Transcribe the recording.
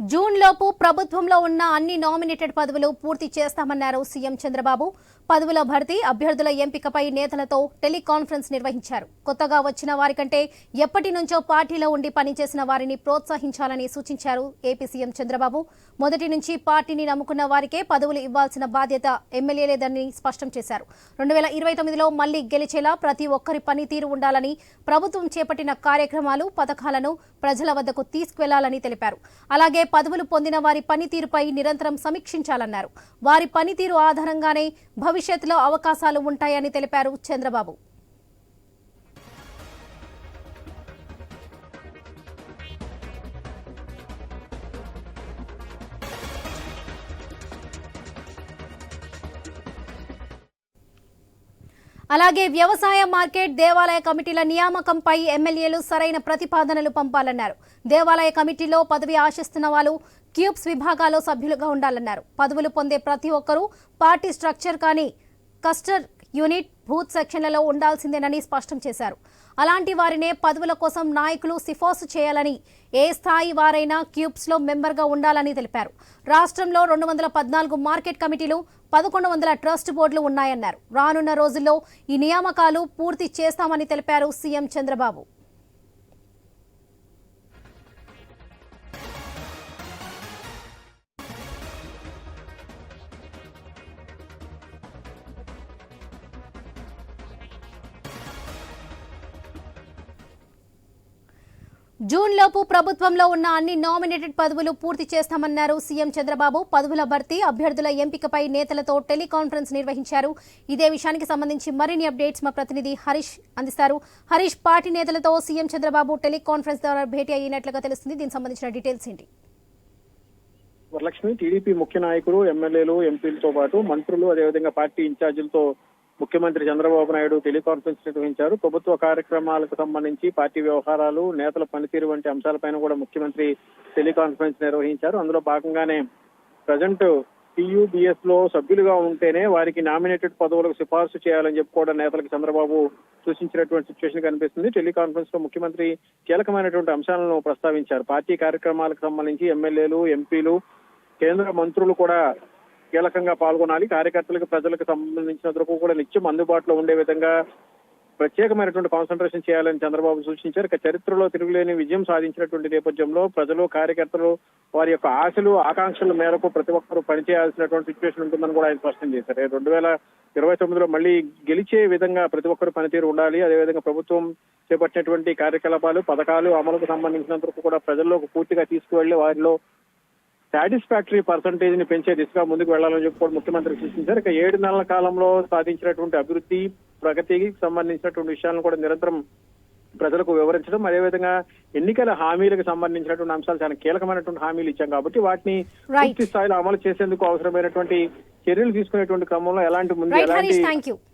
June లోపు ప్రభుత్వంలో ఉన్న అన్ని నామినేటెడ్ పదవులు పూర్తి చేస్తామన్నారు సీఎం చంద్రబాబు. పదవుల భర్తీ అభ్యర్థుల ఎంపికపై నేతలతో టెలికాన్ఫరెన్స్ నిర్వహించారు. కొత్తగా వచ్చిన వారికంటే ఎప్పటి నుంచో పార్టీలో ఉండి పనిచేసిన వారిని ప్రోత్సహించాలని సూచించారు ఏపీ సీఎం చంద్రబాబు. మొదటి నుంచి పార్టీని నమ్ముకున్న వారికే పదవులు ఇవ్వాల్సిన బాధ్యత ఎమ్మెల్యేలేదని స్పష్టం చేశారు. రెండు వేల ఇరవై తొమ్మిదిలో మళ్ళీ గెలిచేలా ప్రతి ఒక్కరి పనితీరు ఉండాలని ప్రభుత్వం చేపట్టిన కార్యక్రమాలు పథకాలను ప్రజల వద్దకు తీసుకువెళ్ళాలని తెలిపారు. అలాగే పదవులు పొందిన వారి పనితీరుపై నిరంతరం సమీక్షించాలన్నారు. వారి పనితీరు ఆధారంగానే భవిష్యత్తులో అవకాశాలు ఉంటాయని తెలిపారు చంద్రబాబు. అలాగే వ్యవసాయ మార్కెట్ దేవాలయ కమిటీల నియామకంపై ఎమ్మెల్యేలు సరైన ప్రతిపాదనలు పంపాలన్నారు. దేవాలయ కమిటీలో పదవి ఆశిస్తున్న వాళ్ళు క్యూబ్స్ విభాగాల్లో సభ్యులుగా ఉండాలన్నారు. పదవులు పొందే ప్రతి ఒక్కరూ పార్టీ స్ట్రక్చర్ కానీ కస్టర్ యూనిట్ బూత్ సెక్షన్లలో ఉండాల్సిందేనని స్పష్టం చేశారు. అలాంటి వారినే పదవుల కోసం నాయకులు సిఫార్సు చేయాలని ఏ స్థాయి వారైనా క్యూబ్స్లో మెంబర్గా ఉండాలని తెలిపారు. రాష్ట్రంలో రెండు వందల పద్నాలుగు మార్కెట్ కమిటీలు పదకొండు వందల ట్రస్ట్ బోర్డులు ఉన్నాయన్నారు. రానున్న రోజుల్లో ఈ నియామకాలు పూర్తి చేస్తామని తెలిపారు సీఎం చంద్రబాబు. జూన్ లోపు ప్రభుత్వంలో ఉన్న అన్ని నామినేటెడ్ పదవులు పూర్తి చేస్తామన్నారు సీఎం చంద్రబాబు. పదవుల భర్తీ అభ్యర్థుల ఎంపికపై నేతలతో టెలికాన్ఫరెన్స్ నిర్వహించారు. ఇదే విషయానికి సంబంధించి మరిన్ని అప్డేట్స్ మా ప్రతినిధి హరీష్ అందిస్తారు. హరీష్ పార్టీ నేతలతో సీఎం చంద్రబాబు టెలికాన్ఫరెన్స్ ద్వారా భేటీ అయినట్లుగా తెలుస్తుంది. దీనికి సంబంధించిన డీటెయిల్స్ ఏంటి? వరలక్ష్మి టీడీపీ ముఖ్య నాయకులు ఎమ్మెల్యేలు ఎంపీలతో పాటు మంత్రులు అదేవిధంగా పార్టీ ఇన్ఛార్జీలతో ముఖ్యమంత్రి చంద్రబాబు నాయుడు టెలికాన్ఫరెన్స్ నిర్వహించారు. ప్రభుత్వ కార్యక్రమాలకు సంబంధించి పార్టీ వ్యవహారాలు నేతల పనితీరు వంటి అంశాలపైన కూడా ముఖ్యమంత్రి టెలికాన్ఫరెన్స్ నిర్వహించారు. అందులో భాగంగానే ప్రజెంట్ టీయూబీఎస్లో సభ్యులుగా ఉంటేనే వారికి నామినేటెడ్ పదవులకు సిఫార్సు చేయాలని చెప్పి కూడా నేతలకు చంద్రబాబు సూచించినటువంటి సిచ్యువేషన్ కనిపిస్తుంది. టెలికాన్ఫరెన్స్లో ముఖ్యమంత్రి కీలకమైనటువంటి అంశాలను ప్రస్తావించారు. పార్టీ కార్యక్రమాలకు సంబంధించి ఎమ్మెల్యేలు ఎంపీలు కేంద్ర మంత్రులు కూడా కీలకంగా పాల్గొనాలి. కార్యకర్తలకు ప్రజలకు సంబంధించినందుకు కూడా నిత్యం అందుబాటులో ఉండే విధంగా ప్రత్యేకమైనటువంటి కాన్సన్ట్రేషన్ చేయాలని చంద్రబాబు సూచించారు. ఇక చరిత్రలో తిరుగులేని విజయం సాధించినటువంటి నేపథ్యంలో ప్రజలు కార్యకర్తలు వారి యొక్క ఆశలు ఆకాంక్షల మేరకు ప్రతి ఒక్కరూ పనిచేయాల్సినటువంటి సిచ్యువేషన్ ఉంటుందని కూడా ఆయన స్పష్టం చేశారు. రెండు వేల ఇరవై తొమ్మిదిలో మళ్ళీ గెలిచే విధంగా ప్రతి ఒక్కరు పనితీరు ఉండాలి. అదేవిధంగా ప్రభుత్వం చేపట్టినటువంటి కార్యకలాపాలు పథకాలు అమలుకు సంబంధించినందుకు కూడా ప్రజల్లోకి పూర్తిగా తీసుకువెళ్ళి వారిలో సాటిస్ఫాక్టరీ పర్సంటేజ్ని పెంచే దిశగా ముందుకు వెళ్ళాలని చెప్పి కూడా ముఖ్యమంత్రి సూచించారు ఇక ఏడు నెలల కాలంలో సాధించినటువంటి అభివృద్ధి ప్రగతికి సంబంధించినటువంటి విషయాలను కూడా నిరంతరం ప్రజలకు వివరించడం అదేవిధంగా ఎన్నికల హామీలకు సంబంధించినటువంటి అంశాలు చాలా కీలకమైనటువంటి హామీలు ఇచ్చాం కాబట్టి వాటిని. పూర్తి స్థాయిలో అమలు చేసేందుకు అవసరమైనటువంటి చర్యలు తీసుకునేటువంటి క్రమంలో ఎలాంటి ముందు ఎలాంటి